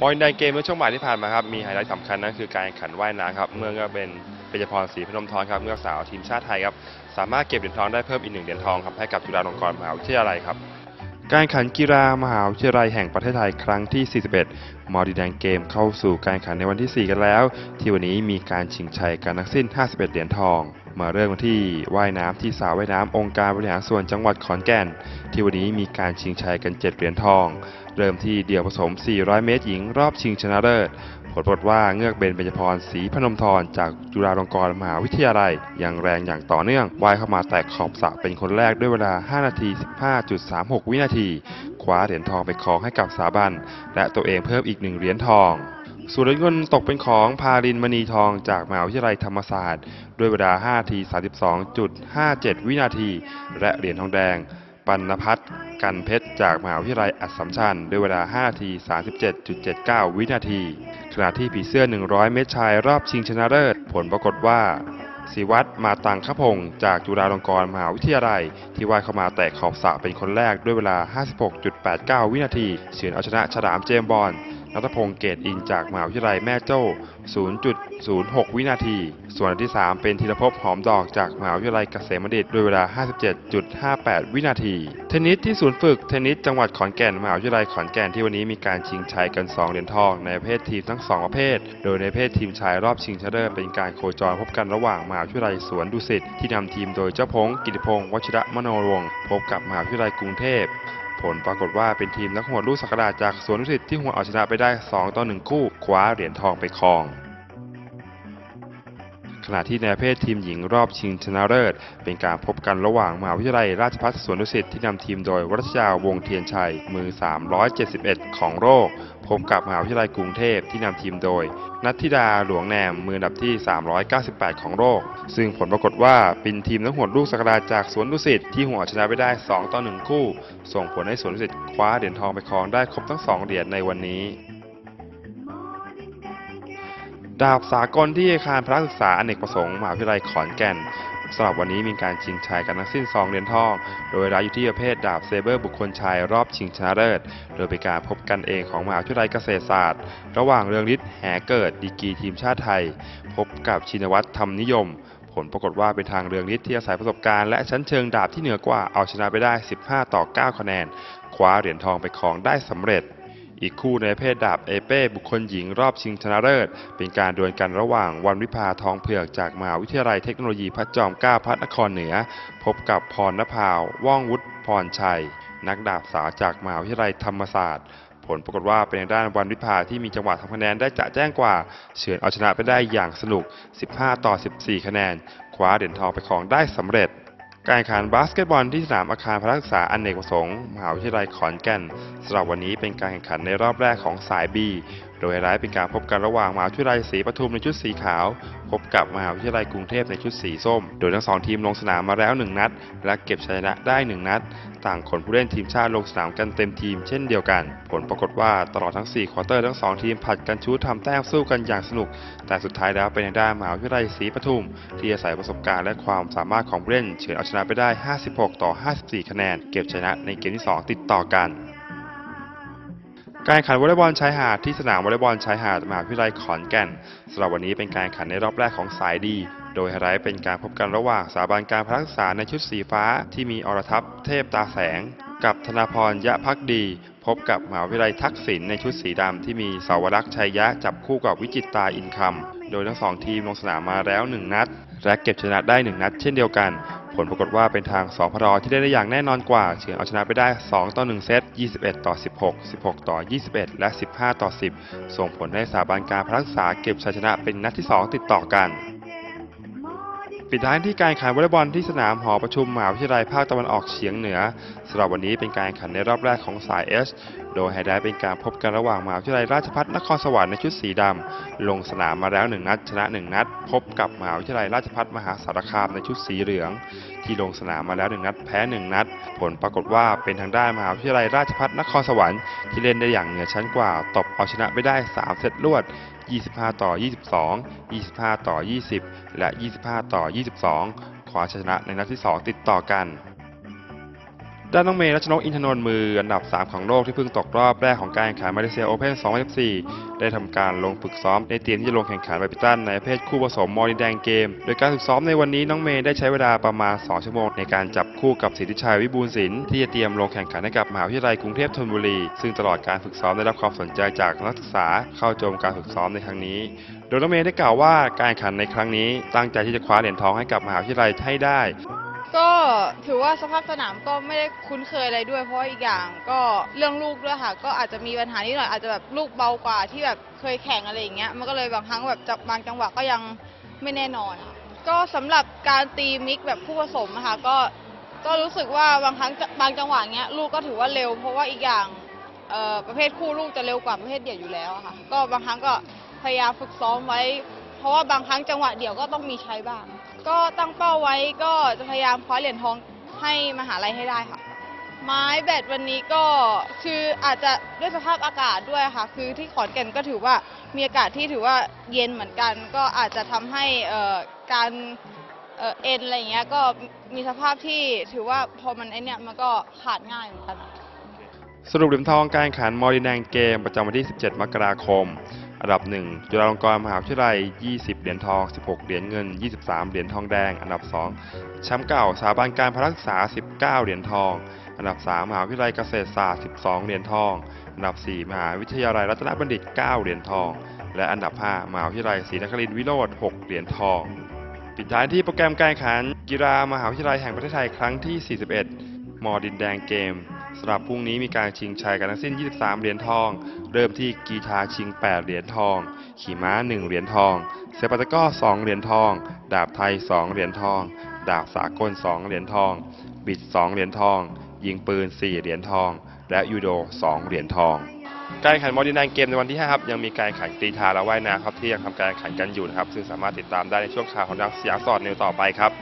บอลแดนเกมเมื่อช่วงบ่ายที่ผ่านมาครับมีไฮไลท์สำคัญนั่นคือการแข่งขันว่ายน้ำครับเมื่อก็เป็นเบญจพรศรีพนมทองครับเมื่อสาวทีมชาติไทยครับสามารถเก็บเหรียญทองได้เพิ่มอีกหนึ่งเหรียญทองครับให้กับจุฬาลงกรณ์มหาวิทยาลัยครับการแข่งขันกีฬามหาวิทยาลัยแห่งประเทศไทยครั้งที่ 41 มอดิแดนเกมเข้าสู่การแข่งขันในวันที่ 4 กันแล้ว ที่วันนี้มีการชิงชัยกันทั้งสิ้น 51 เหรียญทอง มาเริ่มกันที่ว่ายน้ำที่สาวว่ายน้ำองค์การบริหารส่วนจังหวัดขอนแก่น ที่วันนี้มีการชิงชัยกัน 7 เหรียญทอง เริ่มที่เดี่ยวผสม 400 เมตร หญิงรอบชิงชนะเลิศผลปรากฏว่าเงือกเบนเบญจพรศรีพนมทรจากจุฬาลงกรณ์มหาวิทยาลัยยังแรงอย่างต่อเนื่องว่ายเข้ามาแตกขอบสระเป็นคนแรกด้วยเวลา 5 นาที 15.36 วินาทีคว้าเหรียญทองไปครองให้กับสาบัน และตัวเองเพิ่มอีกหนึ่งเหรียญทอง ส่วนเหรียญเงินตกเป็นของพารินมณีทองจากมหาวิทยาลัยธรรมศาสตร์ ด้วยเวลา5ที32.57 วินาที และเหรียญทองแดง ปัณพัฒน์กันเพชรจากมหาวิทยาลัยอัสสัมชัญด้วยเวลา5ที37.79 วินาที ขณะที่ผีเสื้อ 100 เมตรชายรอบชิงชนะเลิศผลปรากฏว่าศิวัตรมาตังคพงศ์จากจุฬาลงกรณ์มหาวิทยาลัย ที่ว่ายเข้ามาแตะขอบสระเป็นคนแรกด้วยเวลา 56.89 วินาที เฉือนเอาชนะฉลามเจมบอล นัทพงศ์เกตอินจากมหาวิทยาลัยแม่โจ้ 0.06 วินาที ส่วนอันที่ 3 เป็นธีรภพหอมดอกจากมหาวิทยาลัยเกษมบัณฑิตด้วยเวลา 57.58 วินาที เทนนิสที่ศูนย์ฝึกเทนนิสจังหวัดขอนแก่นมหาวิทยาลัยขอนแก่นที่วันนี้มีการชิงชัยกัน 2 เหรียญทองในประเภททีมทั้ง 2 ประเภท โดยในประเภททีมชายรอบชิงชนะเลิศเป็นการโคจรพบกันระหว่างมหาวิทยาลัยสวนดุสิตที่นำทีมโดยเจ้าพงศ์กิติพงศ์วชิระมโนวงศ์พบกับมหาวิทยาลัยกรุงเทพ ผลปรากฏว่าเป็นทีมนักหัวลูกสักดาจากสวนดุสิตที่หัวเอาชนะไปได้ 2 ต่อ 1 คู่คว้าเหรียญทองไปครอง ขณะที่ในประเภททีมหญิงรอบชิงชนะเลิศ เป็นการพบกันระหว่างมหาวิทยาลัยราชภัฏสวนดุสิตที่นำทีมโดยวรัชยาวงเทียนชัย มือ 371 ของโลกพบกับมหาวิทยาลัยกรุงเทพที่นำทีมโดย นัทธิดาหลวงแนม มืออันดับที่ 398 ของโลก ซึ่งผลปรากฏว่าเป็นทีมนักหวดลูกสกดาจากสวนดุสิตที่หัวชนะไปได้ 2 ต่อ 1 คู่ ส่งผลให้สวนดุสิตคว้าเหรียญทองไปครองได้ครบทั้ง 2 เหรียญในวันนี้ ดาบสากลที่อาคารพระศึกษาอเนกประสงค์มหาวิทยาลัยขอนแก่นสำหรับวันนี้มีการชิงชัยกันทั้งสิ้น 2เหรียญทอง โดยรายอยู่ที่ประเภทดาบเซเบอร์บุคคลชายรอบชิงชนะเลิศ โดยเป็นการพบกันเองของมหาวิทยาลัยเกษตรศาสตร์ ระหว่างเรืองฤทธิ์แหเกิดดีกีทีมชาติไทย พบกับชินวัตรธรรมนิยม ผลปรากฏว่าเป็นทางเรืองฤทธิ์ที่อาศัยประสบการณ์และชั้นเชิงดาบที่เหนือกว่าเอาชนะไปได้ 15 ต่อ 9 คะแนน คว้าเหรียญทองไปครองได้สำเร็จ อีกคู่ในเพศดาบเอเป้บุคคลหญิงรอบชิงชนะเลิศ เป็นการดวลกันระหว่างวันวิภาทองเผือกจากมหาวิทยาลัยเทคโนโลยีพระจอมเกล้าพระนครเหนือ พบกับพรณภาวว่องวุฒิพรชัย นักดาบสาวจากมหาวิทยาลัยธรรมศาสตร์ผลปรากฏว่าเป็นด้านวันวิภาที่มีจังหวะทำคะแนนได้จะแจ้งกว่า เฉือนเอาชนะไปได้อย่างสนุก 15 ต่อ 14 คะแนน คว้าเหรียญทองไปครองได้สำเร็จ การแข่งขันบาสเกตบอลที่สนามอาคารพระรักษาอเนกประสงค์ มหาวิทยาลัยขอนแก่นสำหรับวันนี้เป็นการแข่งขันในรอบแรกของสาย B โดยไฮไลท์เป็นการพบกันระหว่างมหาวิทยาลัยศรีปทุมในชุดสีขาว พบกับมหาวิทยาลัยกรุงเทพในชุดสีส้ม โดยทั้งสองทีมลงสนามมาแล้ว 1 นัด และเก็บชัยชนะได้ 1 นัด ต่างขนผู้เล่นทีมชาติลงสนามกันเต็มทีมเช่นเดียวกัน ผลปรากฏว่าตลอดทั้ง 4 ควอเตอร์ทั้ง 2 ทีมผัดกันชูทำแต้มสู้กันอย่างสนุก แต่สุดท้ายแล้วเป็นทางด้านมหาวิทยาลัยศรีปทุม ที่อาศัยประสบการณ์และความสามารถของผู้เล่นเฉือนเอาชนะไปได้ 56 ต่อ 54 คะแนน เก็บชนะในเกมที่ 2 ติดต่อกัน การแข่งขันวอลเลย์บอลชายหาดที่สนามวอลเลย์บอลชายหาดมหาวิทยาลัยขอนแก่นสำหรับวันนี้เป็นการแข่งขันในรอบแรกของสายดี โดยไฮไลท์เป็นการพบกันระหว่างสถาบันการพลักษาในชุดสีฟ้าที่มีอรทัพเทพตาแสง กับธนาพรยะพักดี พบกับมหาวิทยาลัยทักษิณในชุดสีดำที่มีสาวรักษ์ชัยยะจับคู่กับวิจิตตาอินคำโดยทั้งสองทีมลงสนามมาแล้ว 1 นัด และเก็บชนะได้ 1 นัดเช่นเดียวกัน ผลปรากฏว่าเป็นทางสพรที่ได้ได้อย่างแน่นอนกว่า เฉือนเอาชนะไปได้ 2 ต่อ 1 เซต 21 ต่อ 16 16 ต่อ 21 และ 15 ต่อ 10 ส่งผลให้สถาบันการพักษาเก็บชัยชนะเป็นนัดที่ 2 ติดต่อกัน ปิดท้ายที่การแข่งขันวอลเลย์บอลที่สนามหอประชุมมหาวิทยาลัยภาคตะวันออกเฉียงเหนือสำหรับวันนี้เป็นการแข่งขันในรอบแรกของสาย S โดยไฮไลท์เป็นการพบกันระหว่างมหาวิทยาลัยราชภัฏนครสวรรค์ในชุดสีดำลงสนามมาแล้ว 1 นัด ชนะ 1 นัด พบกับมหาวิทยาลัยราชภัฏมหาสารคามในชุดสีเหลือง ที่ลงสนามมาแล้ว 1 นัด แพ้ 1 นัด ผลปรากฏว่าเป็นทางด้านมหาวิทยาลัยราชภัฏนครสวรรค์ที่เล่นได้อย่างเหนือชั้นกว่าตบเอาชนะไปได้ 3 เซตรวด 25 ต่อ 22 25 ต่อ 20 และ 25 ต่อ 22 คว้าชัยชนะในนัดที่ 2 ติดต่อกัน ด้านน้องเมย์รัชนกอินทนนท์มืออันดับ 3 ของโลกที่เพิ่งตกรอบแรกของการแข่งขันมาเลเซียโอเพ่น2014 ได้ทำการลงฝึกซ้อมในเตรียมที่จะลงแข่งขันแบดมินตันในประเภทคู่ผสมมอร์นิแดงเกม โดยการฝึกซ้อมในวันนี้น้องเมย์ได้ใช้เวลาประมาณ 2 ชั่วโมง ในการจับคู่กับสิทธิชัยวิบูลศิลป์ที่จะเตรียมลงแข่งขันให้กับมหาวิทยาลัยกรุงเทพธนบุรี ซึ่งตลอดการฝึกซ้อมได้รับความสนใจจากนักศึกษาเข้าชมการฝึกซ้อมในครั้งนี้โดยน้องเมย์ได้กล่าวว่าการแข่งขันในครั้งนี้ตั้งใจที่จะคว้าเหรียญทองให้กับมหาวิทยาลัยให้ได้ ก็ถือว่าสภาพสนามก็ไม่ได้คุ้นเคยอะไรด้วย เพราะอีกอย่างก็เรื่องลูกด้วยค่ะ ก็อาจจะมีปัญหานิดหน่อยอาจจะแบบลูกเบากว่าที่แบบเคยแข่งอะไรอย่างเงี้ยมันก็เลยบางครั้งแบบจับบางจังหวะก็ยังไม่แน่นอนค่ะก็สำหรับการตีมิกแบบคู่ผสมนะคะก็ก็รู้สึกว่าบางครั้งบางจังหวะเงี้ยลูกก็ถือว่าเร็ว เพราะว่าอีกอย่างเอ่อประเภทคู่ลูกจะเร็วกว่าประเภทเดี่ยวอยู่แล้วอะค่ะ ก็บางครั้งก็พยายามฝึกซ้อมไว้ เพราะว่าบางครั้งจังหวะเดี่ยวก็ต้องมีใช้บ้าง ก็ตั้งเป้าไว้ก็จะพยายามคว้าเหรียญทองให้มหาลัยให้ได้ค่ะ ไม้แบตวันนี้ก็คืออาจจะด้วยสภาพอากาศด้วยค่ะ คือที่ขอนแก่นก็ถือว่ามีอากาศที่ถือว่าเย็นเหมือนกัน ก็อาจจะทำให้การเอ,อ,เอ็นอะไรเงี้ยก็มีสภาพที่ถือว่าพอมันไอเนี้ยมันก็ขาดง่ายเหมือนกัน สรุปเหรียญทองการแข่งขันมอริแดงเกมประจำวันที่ 17 มกราคม อันดับ 1 จุฬาลงกรณ์มหาวิทยาลัย 20 เหรียญทอง 16 เหรียญเงิน 23 เหรียญทองแดง อันดับ 2 แชมป์เก่าสถาบันการพลักษา 19 เหรียญทอง อันดับ 3 มหาวิทยาลัยเกษตรศาสตร์ 12 เหรียญทอง อันดับ 4 มหาวิทยาลัยรัตนบัณฑิต 9 เหรียญทอง และอันดับ 5 มหาวิทยาลัยศรีนครินทร์วิโรธ6เหรียญทอง ปิดท้ายที่โปรแกรมการแข่งขันกีฬามหาวิทยาลัยแห่งประเทศไทยครั้งที่ 41 มอดินแดงเกม สำหรับพรุ่งนี้มีการชิงชัยกันทั้งสิ้น 23 เหรียญทอง เริ่มที่กีฬาชิง 8 เหรียญทอง ขี่ม้า 1 เหรียญทอง เซปัตะก้อ 2 เหรียญทอง ดาบไทย 2 เหรียญทอง ดาบสากล 2 เหรียญทอง บิด 2 เหรียญทอง ยิงปืน 4 เหรียญทอง และยูโด 2 เหรียญทองการแข่งขันมอดินแดงเกมในวันที่5ครับยังมีการแข่งกรีฑาและว่ายน้ำครับที่ยังทำการแข่งกันอยู่นะครับซึ่งสามารถติดตามได้ในช่วงข่าวของนักสยามสอดนิวต่อไปครับ